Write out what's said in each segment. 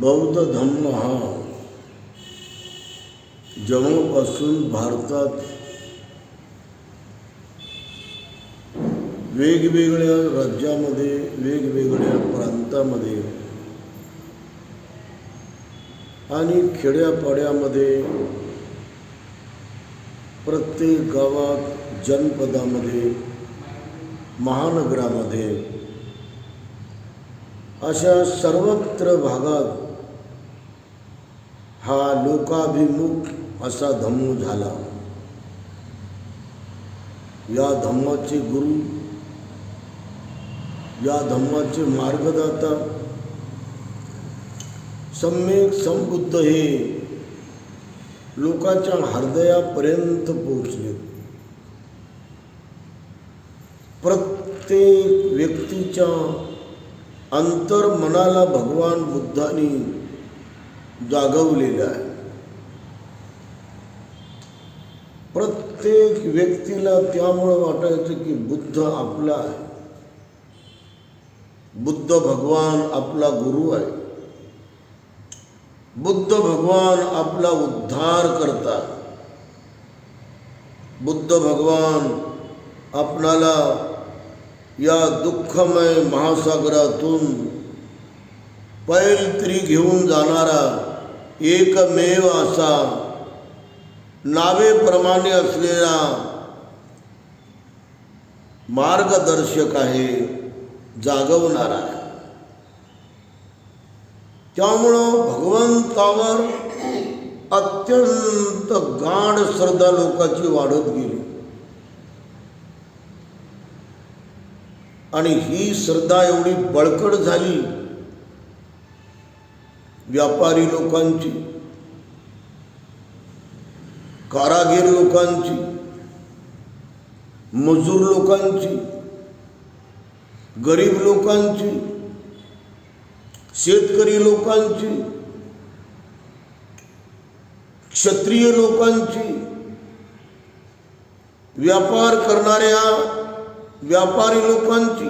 बौद्ध धम्म हा जेव्हापासून भारतात वेगवेगळ्या राज्यामध्ये वेगवेगळ्या प्रांतामध्ये आणि खेड्यापाड्यामध्ये प्रत्येक गावात जनपदामध्ये महानगरामध्ये अशा सर्वत्र भागात हा लोकाभिमुख असा धम्म झाला. या धम्माचे गुरु या धम्माचे मार्गदाता सम्यक समबुद्ध हे लोकांच्या हृदयापर्यंत पोहोचले. प्रत्येक व्यक्तीच्या अंतर्मनाला भगवान बुद्धांनी जागवलेलं आहे. प्रत्येक व्यक्तीला त्यामुळं वाटायचं की बुद्ध आपला आहे. बुद्ध भगवान आपला गुरु आहे. बुद्ध भगवान आपला उद्धार करता बुद्ध भगवान आपणाला या दुःखमय महासागरातून पैलतरी घेऊन जाणारा एकमेव असा. नावेप्रमाणे असलेला मार्गदर्शक आहे जागवणारा आहे. त्यामुळं भगवंतावर अत्यंत गाढ श्रद्धा लोकांची वाढत गेली. आणि ही श्रद्धा एवढी बळकट झाली व्यापारी लोकांची, कारागीर लोकांची, मजूर लोकांची, गरीब लोकांची, शेतकरी लोकांची, क्षत्रिय लोकांची, व्यापार करणाऱ्या व्यापारी लोकांची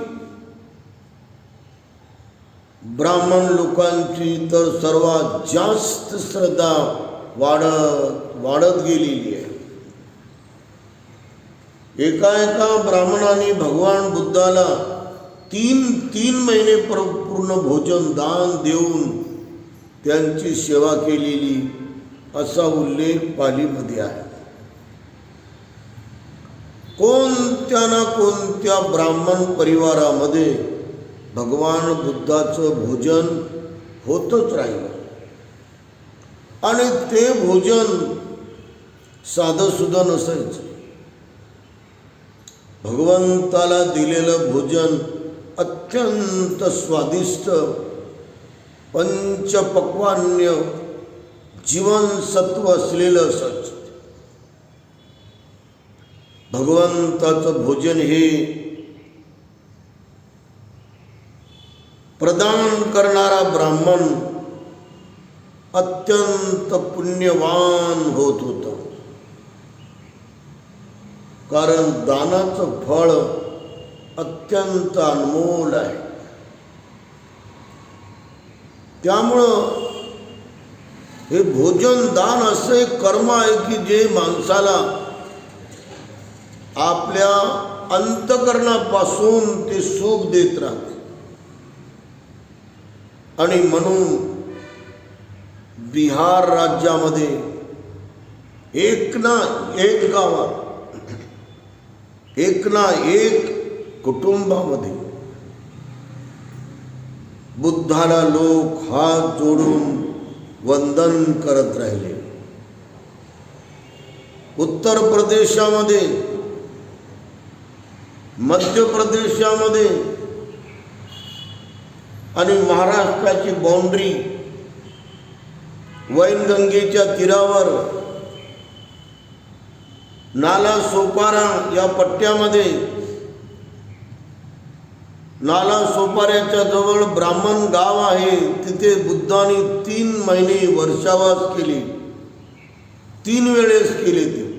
ब्राह्मण लोकांची तर सर्वात जास्त श्रद्धा वाढत वाढत गेलेली आहे. एका एका ब्राह्मणाने भगवान बुद्धाला तीन तीन महिने पर पूर्ण भोजन दान देऊन त्यांची सेवा केलेली असा उल्लेख पालीमध्ये आहे. कोणत्या ना कोणत्या ब्राह्मण परिवारामध्ये भगवान बुद्धाचं भोजन होतच राहिलं. आणि ते भोजन साधं सुद्धा नसायचं. भगवंताला दिलेलं भोजन अत्यंत स्वादिष्ट पंचपक्वान्य जीवनसत्व असलेलं असायचं. भगवंताचं भोजन हे प्रदान करणारा ब्राह्मण अत्यंत पुण्यवान होत होता. कारण दानाचं फळ अत्यंत अनमोल आहे. त्यामुळं हे भोजन दान असे कर्म आहे की जे माणसाला आपल्या अंतकरणापासून ते सुख देत राहते. आणि म्हणून बिहार राज्यामध्ये एक ना एक गावात एक ना एक कुटुंबामध्ये बुद्धाला लोक हात जोडून वंदन करत राहिले. उत्तर प्रदेशामध्ये मध्य प्रदेशामध्ये आणि महाराष्ट्राची बाउंड्री वैनगंगेच्या तीरावर नाला सोपारा या पट्ट्यामध्ये नाला सोपाऱ्याच्या जवळ ब्राह्मण गाव आहे तिथे बुद्धाने तीन महिने वर्षावास केले. तीन वेळेस केले ते.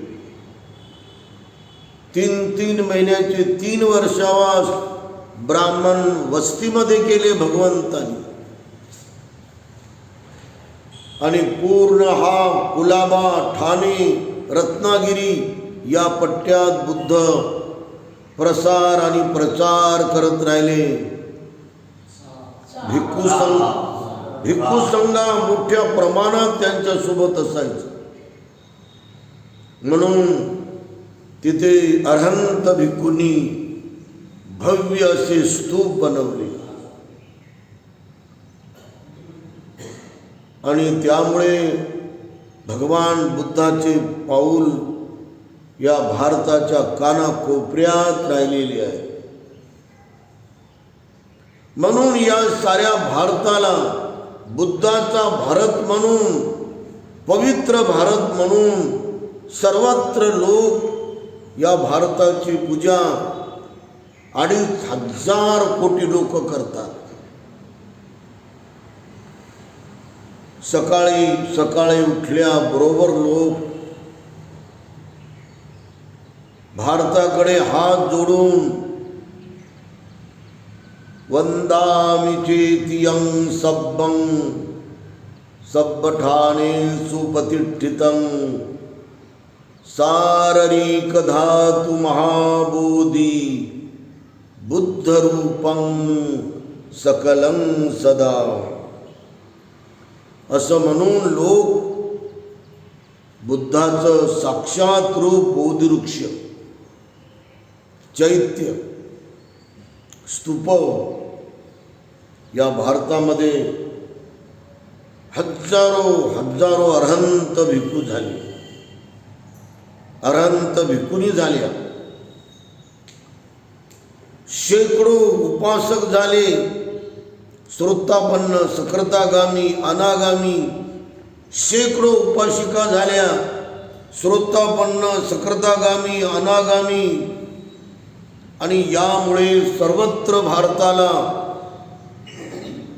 तीन तीन महिन्याचे तीन वर्षावास ब्राह्मण वस्तीमध्ये केले भगवंतानी. आणि पूर्ण हा कुलाबा ठाणे रत्नागिरी या पट्ट्यात बुद्ध प्रसार आणि प्रचार करत राहिले. भिक्खू संघ भिक्खू संघा मोठ्या प्रमाणात त्यांच्यासोबत असायचं. म्हणून तिथे अरहंत भिक्खूंनी भव्य असे स्तूप बनवले. आणि त्यामुळे भगवान बुद्धाचे पाऊल या भारताच्या कानाकोपऱ्यात राहिलेले आहे. म्हणून या साऱ्या भारताला बुद्धाचा भारत म्हणून पवित्र भारत म्हणून सर्वत्र लोक या भारताची पूजा अडीच हजार कोटी लोक करतात. सकाळी सकाळी उठल्याबरोबर लोक भारताकडे हात जोडून वंदामि चेतियं सब्बं सब्बठाने सुपतिष्ठितं साररीकधातु महाबोधी बुद्धरूपं सकलं सदा। असं म्हणून लोक बुद्धाचं साक्षात रूप बोधवृक्ष चैत्य स्तूप या भारतामध्ये हजारो हजारो अरहंत भिकू झाले. अरहंत भिकुनी झाल्या. शेकडो उपासक झाले. श्रोतापन्न सकृतागामी अनागामी शेकडो उपासिका झाल्या. श्रोतापन्न सकृतागामी अनागामी. आणि यामुळे सर्वत्र भारताला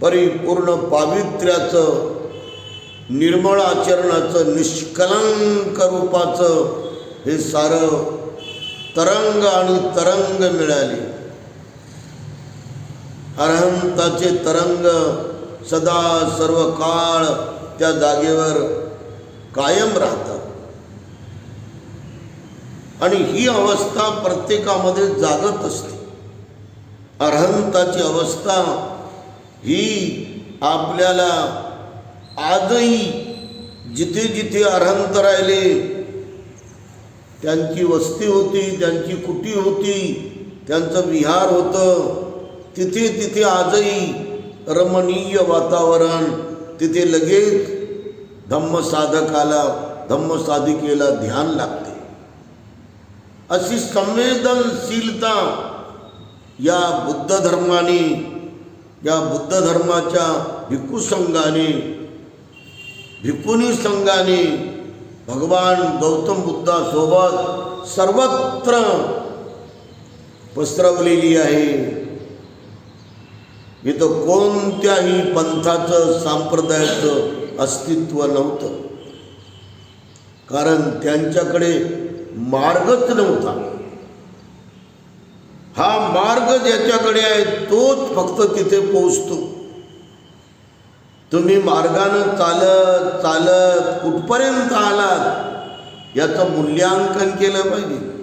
परिपूर्ण पावित्र्याचं निर्मळ आचरणाचं निष्कलंक रूपाचं हे सारं तरंग आणि तरंग मिळाले. अरहंताचे तरंग सदा सर्व काळ त्या जागेवर कायम राहतात. आणि ही अवस्था प्रत्येकामध्ये जागत असते. अरहंताची अवस्था ही आपल्याला आजही जिथे जिथे अरहंत राहिले त्यांची वस्ती होती त्यांची कुटी होती त्यांचं विहार होतं तिथे तिथे आजही रमणीय वातावरण तिथे लगेच धम्मसाधकाला धम्मसाधिकेला ध्यान लागते. अशी संवेदनशीलता या बुद्ध धर्माने या बुद्ध धर्माच्या भिक्खू संघाने भिक्खुनी संघाने भगवान गौतम बुद्धासोबत सर्वत्र पसरवलेली आहे. इथं कोणत्याही पंथाचं सांप्रदायाचं अस्तित्व नव्हतं. कारण त्यांच्याकडे मार्गच नव्हता. हा मार्ग ज्याच्याकडे आहे तोच फक्त तिथे पोचतो तुम्ही मार्गानं चालत चालत कुठपर्यंत आलात याचं मूल्यांकन केलं पाहिजे.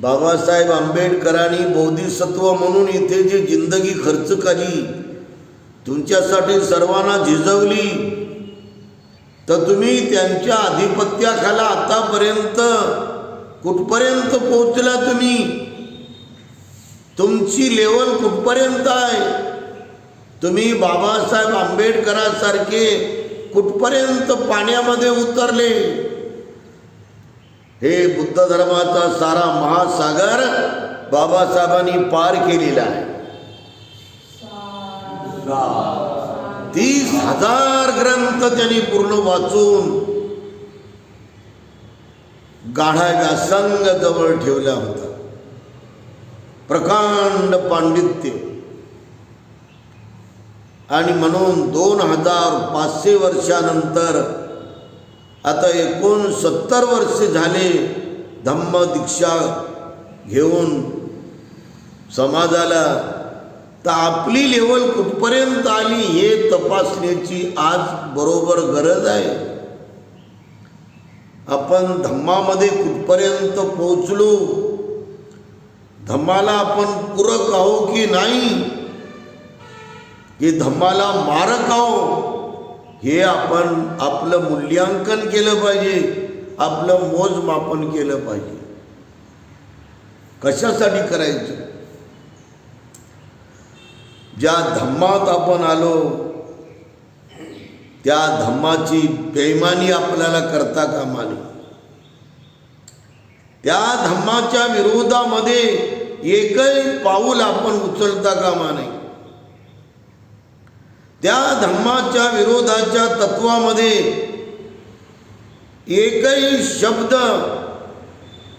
बाबासाहेब आंबेडकरांनी बोधिसत्व म्हणून इथे जी जिंदगी खर्च केली तुमच्यासाठी सर्वांना झिजवली तर तुम्ही त्यांच्या आधिपत्याखाला आतापर्यंत कुठपर्यंत पोहोचला तुम्ही? तुमची लेवल कुठपर्यंत आहे? तुम्ही बाबासाहेब आंबेडकरांसारखे कुठपर्यंत पाण्यामध्ये उतरले? हे बुद्ध धर्माचा सारा महासागर बाबासाहेबांनी पार केलेला आहे. तीस हजार ग्रंथ त्यांनी पूर्ण वाचून गाढा व्यासंग जवळ ठेवला होता. प्रकांड पांडित्य. आणि म्हणून दोन हजार पाचशे वर्षानंतर आता एकूण सत्तर वर्ष झाले धम्म दीक्षा घेऊन समाजाला तर आपली लेवल कुठपर्यंत आली हे तपासण्याची आज बरोबर गरज आहे. आपण धम्मामध्ये कुठपर्यंत पोहोचलो? धम्माला आपण पूरक आहो की नाही? की धम्माला मारक आहो हे आपण आपलं मूल्यांकन केलं पाहिजे आपलं मोजमापन केलं पाहिजे. कशासाठी करायचं? ज्या धम्मात आपण आलो त्या धम्माची बेमानी आपल्याला करता कामा नये त्या धम्माच्या विरोधामध्ये एकही पाऊल आपण उचलता कामा नये. त्या धम्माच्या विरोधाच्या तत्वामध्ये एकही शब्द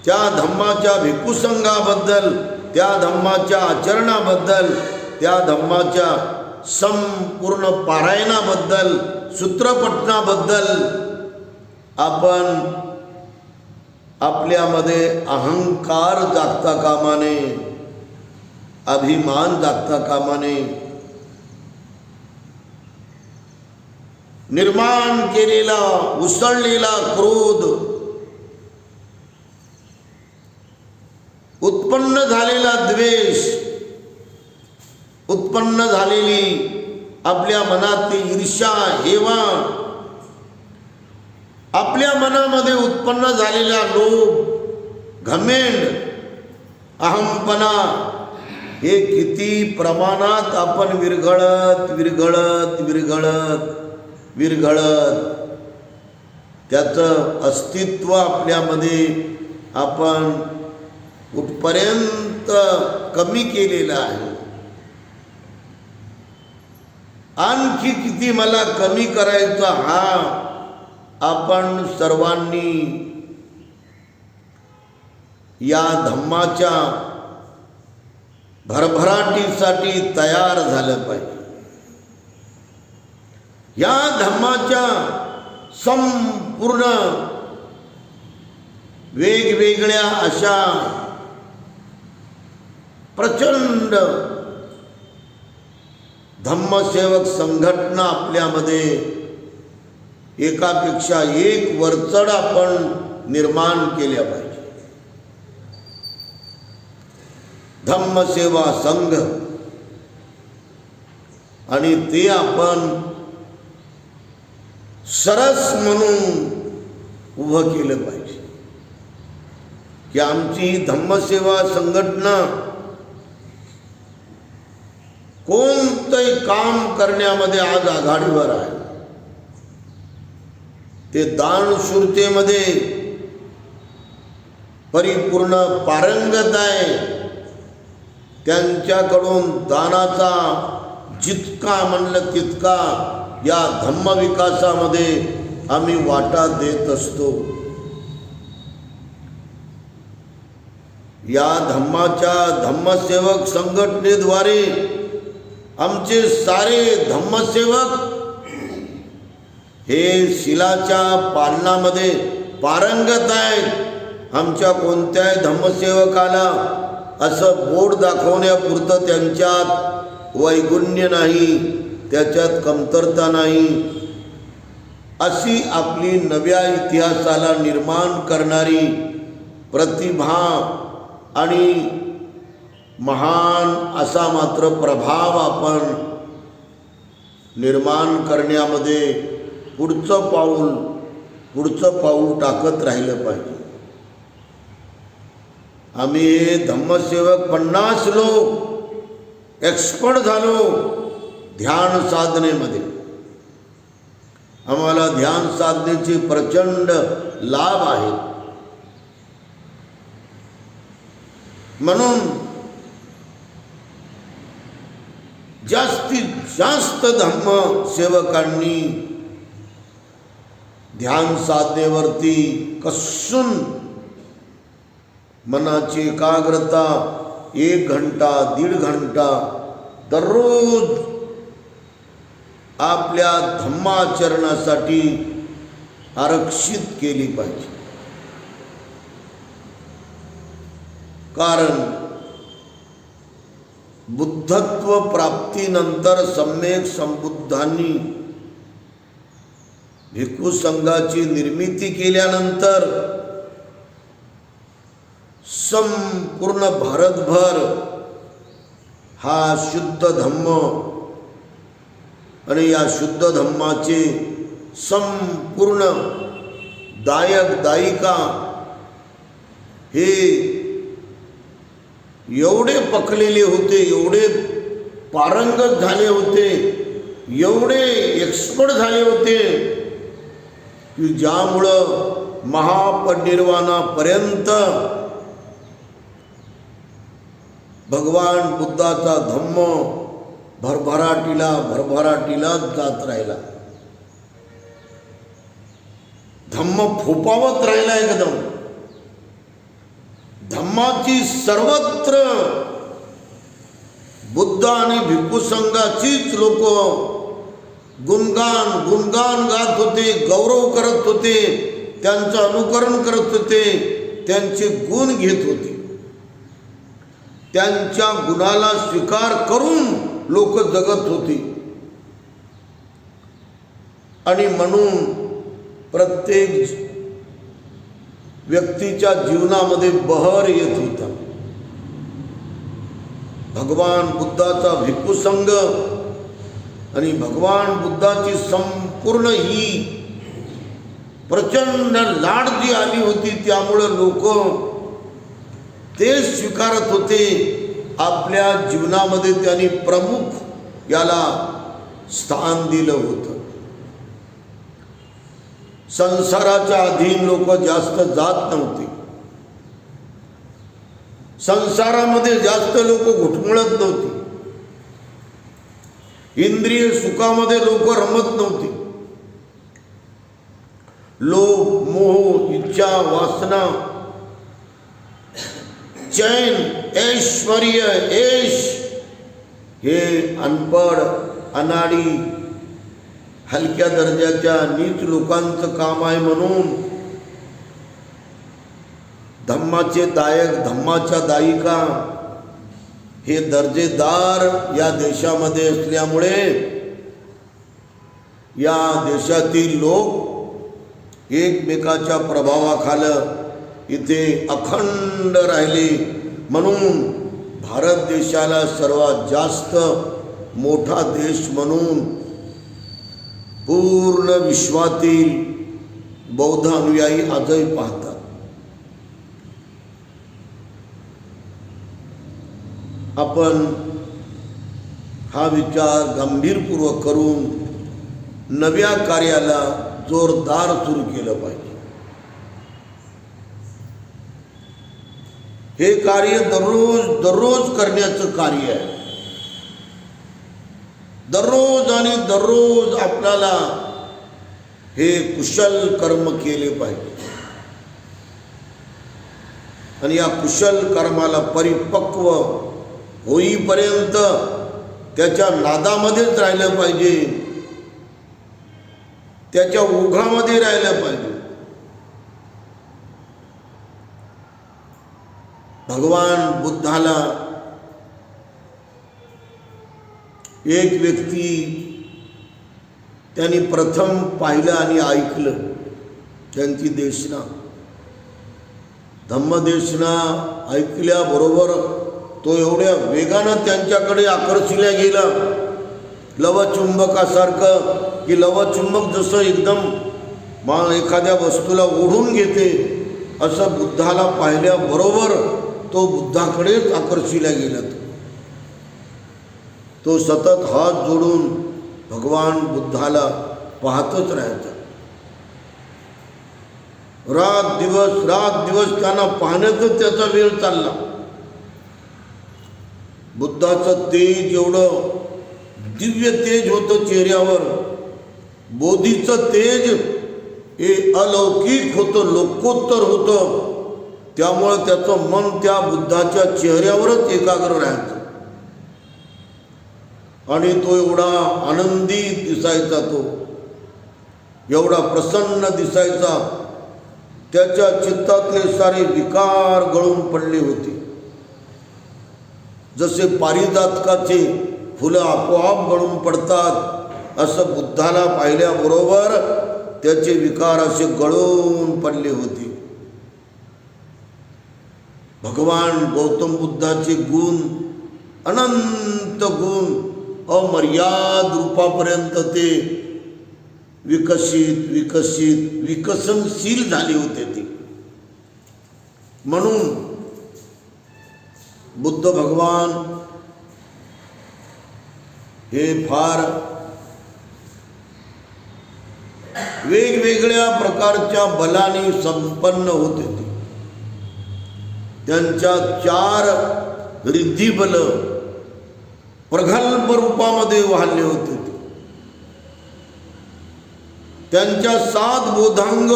त्या धम्माच्या भिक्खुसंघाबद्दल त्या धम्माच्या आचरणाबद्दल त्या धम्माच्या संपूर्ण पारायणाबद्दल सूत्रपठणाबद्दल आपण आपल्यामध्ये अहंकार जागता कामाने अभिमान जागता कामाने निर्माण केलेला उसळलेला क्रोध उत्पन्न झालेला द्वेष उत्पन्न झालेली आपल्या मनातली ईर्षा हेवा आपल्या मनामध्ये उत्पन्न झालेला लोभ घमेंड अहमपणा हे किती प्रमाणात आपण विरघळत विरघळत विरघळत. विरघळत. त्याचं अस्तित्व आपल्यामध्ये आपण कुठपर्यंत कमी केलेलं आहे? आणखी किती मला कमी करायचा? हा आपण सर्वांनी या धम्माच्या भरभराटीसाठी तयार झालं पाहिजे. या धर्माच्या संपूर्ण वेगवेगळ्या अशा प्रचंड धम्मसेवक संघटना आपल्यामध्ये एकापेक्षा एक वरचढ आपण निर्माण केल्या पाहिजे. धम्मसेवा संघ आणि ते आपण सरस म्हणून उभं केलं पाहिजे. की आमची धम्मसेवा संघटना कोणतंही काम करण्यामध्ये आज आघाडीवर आहे. ते दानशूरतेमध्ये परिपूर्ण पारंगत आहे. त्यांच्याकडून दानाचा जितका म्हणलं तितका या धम्मविकासामध्ये आम्ही वाटा देत असतो. या धम्माच्या धम्मसेवक संघटनेद्वारे आमचे सारे धम्मसेवक हे शिलाच्या पालनामध्ये पारंगत आहेत. आमच्या कोणत्याही धम्मसेवकाला असं बोर्ड दाखवण्यापुरतं त्यांच्यात वैगुण्य नाही. त्याच्यात कमतरता नाही. अशी आपली नव्या इतिहासाला निर्माण करणारी प्रतिभा आणि महान असा मात्र प्रभाव आपण निर्माण करण्यामध्ये पुढचं पाऊल पुढचं पाऊल टाकत राहिलं पाहिजे. आम्ही धम्मसेवक पन्नास लोक एक्सपर्ट झालो. ध्यान साधनेमध्ये. आम्हाला ध्यान साधनेची प्रचंड लाभ आहे. म्हणून जास्तीत जास्त धर्मसेवकांनी ध्यान साधनेवरती कसून मनाची एकाग्रता एक घंटा दीड घंटा दररोज आपल्या धम्माचरणासाठी आरक्षित केली पाहिजे. कारण बुद्धत्व प्राप्तीनंतर सम्यक संबुद्धांनी भिक्खू संघाची निर्मिती केल्यानंतर संपूर्ण भारतभर हा शुद्ध धम्म आणि या शुद्ध धम्माचे संपूर्ण दायक दायिका हे एवढे पकलेले होते एवढे पारंगत झाले होते एवढे एक्सपर्ट झाले होते की ज्यामुळं महापरिनिर्वाणापर्यंत भगवान बुद्धाचा धम्म भरभराटीला भरभराटीला जात राहिला. धम्म फोपावत राहिला एकदम. धम्माची सर्वत्र बुद्ध आणि भिक्खू संघाचीच लोक गुणगान गुणगान गात होते गौरव करत होते त्यांचं अनुकरण करत होते त्यांचे गुण घेत होते. त्यांच्या गुणाला स्वीकार करून लोक जगत होती. आणि म्हणून प्रत्येक व्यक्तीच्या जीवनामध्ये बहर येत होता. भगवान बुद्धाचा भिक्खुसंघ आणि भगवान बुद्धाची संपूर्ण ही प्रचंड लाड जी आली होती त्यामुळं लोक ते स्वीकारत होते. आपल्या जीवनामध्ये त्यांनी प्रमुख याला स्थान दिलं होतं. संसाराच्या अधीन लोक जास्त जात नव्हते. संसारामध्ये जास्त लोक घुटमळत नव्हती. इंद्रिय सुखामध्ये लोक रमत नव्हती. लोभ मोह इच्छा वासना चैन ऐश्वर्य ऐश हे अनपड अनाडी हलक्या दर्जाच्या नीच लोकांचं काम आहे म्हणून धम्माचे दायक धम्माच्या दायिका हे दर्जेदार या देशामध्ये असल्यामुळे या देशातील लोक एकमेकाच्या प्रभावाखालं इथे अखंड राहिले. म्हणून भारत देशाला सर्वात जास्त मोठा देश म्हणून पूर्ण विश्वातील बौद्ध अनुयायी आजही पाहतात. आपण हा विचार गंभीरपूर्वक करून नव्या कार्याला जोरदार सुरू केलं पाहिजे. हे कार्य दररोज दररोज करण्याचं कार्य आहे. दररोज आणि दररोज आपल्याला हे कुशल कर्म केले पाहिजे. आणि या कुशल कर्माला परिपक्व होईपर्यंत त्याच्या नादामध्येच राहिलं पाहिजे. त्याच्या ओघामध्ये राहिलं पाहिजे. भगवान बुद्धाला एक व्यक्ती त्यांनी प्रथम पाहिलं आणि ऐकलं त्यांची देशना. धम्मदेशना ऐकल्याबरोबर तो एवढ्या वेगानं त्यांच्याकडे आकर्षिल्या गेला. लवचुंबकासारखं की लवचुंबक जसं एकदम मा एखाद्या वस्तूला ओढून घेते असं बुद्धाला पाहिल्याबरोबर तो बुद्धाकडेच आकर्षिला गेला तो. तो सतत हात जोडून भगवान बुद्धाला पाहतच राहायचा रात दिवस रात दिवस त्यांना पाहण्यातच त्याचा वेळ चालला. बुद्धाचं तेज एवढं दिव्य तेज होतं चेहऱ्यावर. बोधीचं तेज हे अलौकिक होतं लोकोत्तर होतं. त्यामुळं त्याचं मन त्या बुद्धाच्या चेहऱ्यावरच एकाग्र राहायचं. आणि तो एवढा आनंदी दिसायचा तो. एवढा प्रसन्न दिसायचा. त्याच्या चित्तातले सारे विकार गळून पडले होते. जसे पारिजातकाचे फुलं आपोआप गळून पडतात असं बुद्धाला पाहिल्याबरोबर त्याचे विकार असे गळून पडले होते. भगवान गौतम बुद्धाचे गुण अनंत गुण अमर्याद रूपापर्यंत ते विकसित विकसित विकसनशील झाले होते ते. म्हणून बुद्ध भगवान हे फार वेगवेगळ्या प्रकारच्या बलाने संपन्न होते त्यांच्या चार रिद्धिबल प्रगल्भ रूपामध्ये वाहले होते. त्यांच्या सात बोधांग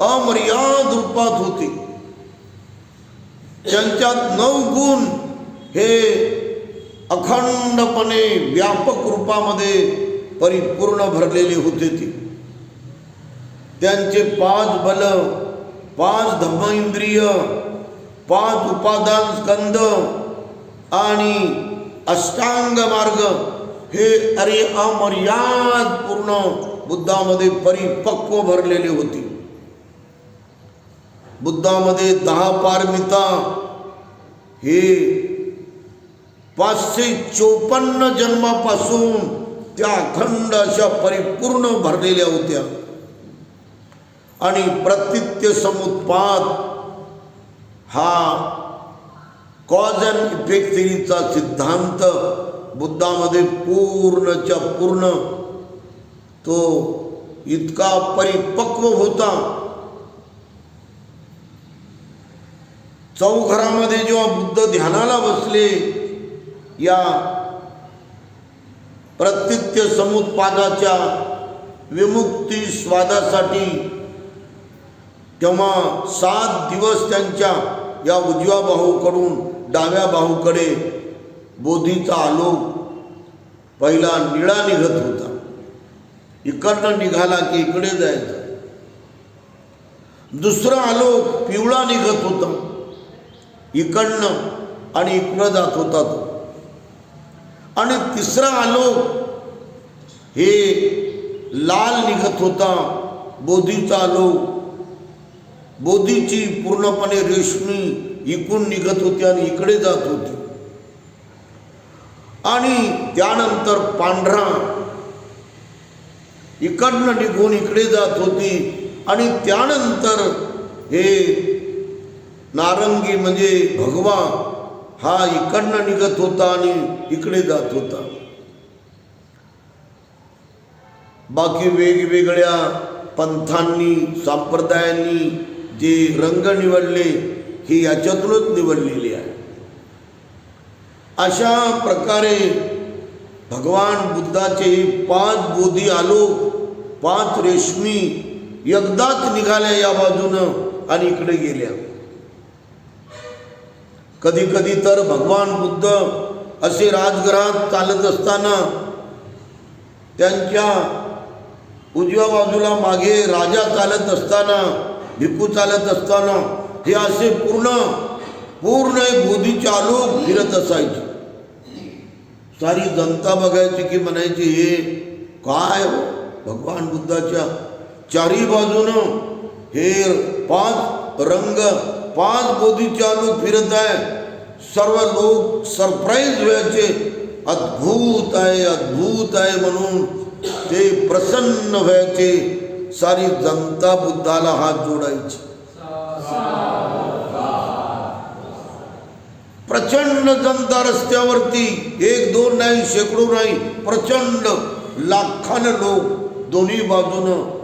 अमर्याद रूपात होते. त्यांच्यात नऊ गुण हे अखंडपणे व्यापक रूपामध्ये परिपूर्ण भरलेले होते ते. त्यांचे पाच बल पाच धम्म इंद्रिय पाच उपादान स्कंद आणि अष्टांग मार्ग हे अरे अमर्याद पूर्ण बुद्धामध्ये परिपक्व भरलेले होते. बुद्धामध्ये दहा पारमिता हे पाचशे चोपन्न जन्मापासून त्या अखंड अशा परिपूर्ण भरलेल्या होत्या. आणि प्रतित्य समुत्पाद हा कॉज अँड इफेक्ट थिरीचा सिद्धांत बुद्धामध्ये पूर्णच्या पूर्ण तो इतका परिपक्व होता. चौघरामध्ये जेव्हा बुद्ध ध्यानाला बसले या प्रत्यत्य समुत्पादाच्या विमुक्ती स्वादासाठी तेव्हा सात दिवस त्यांच्या या उजव्या बाहूकडून डाव्या बाहूकडे बोधीचा आलोक पहिला निळा निघत होता. इकडनं निघाला की इकडे जायचा. दुसरा आलोक पिवळा निघत होता. इकडनं आणि इकडं जात होता तो. आणि तिसरा आलोक हे लाल निघत होता. बोधीचा आलोक बोधीची पूर्णपणे रेशमी इकून निघत होती आणि इकडे जात होती. आणि त्यानंतर पांढरा इकडनं निघून इकडे जात होती. आणि त्यानंतर हे नारंगी म्हणजे भगवा हा इकडनं निघत होता आणि इकडे जात होता. बाकी वेगवेगळ्या पंथांनी संप्रदायांनी जे रंग निवडले हे याच्यातूनच निवडलेले आहे. अशा प्रकारे भगवान बुद्धाचे पाच बोधी आलोक पाच रेशमी एकदाच निघाल्या या बाजूनं आणि इकडे गेल्या. कधी कधी तर भगवान बुद्ध असे राजगृहात चालत असताना त्यांच्या उजव्या बाजूला मागे राजा चालत असताना भिकू चालत असताना हे असे पूर्ण पूर्ण बोधीचे आलोक फिरत असायचे. सारी जनता बघायची की म्हणायची, हे काय हो? भगवान बुद्धाच्या चारी बाजूनं हे पाच रंग, पाच बोधीचे आलोक फिरत आहे. सर्व लोक सरप्राईज व्हायचे, अद्भुत आहे अद्भुत आहे म्हणून ते प्रसन्न व्हायचे. सारी जनता बुद्धाला हात जोडायची. प्रचंड जनता रस्त्यावरती एक दोन नाही शेकडो नाही प्रचंड लाखानं लोक दोन्ही बाजूनं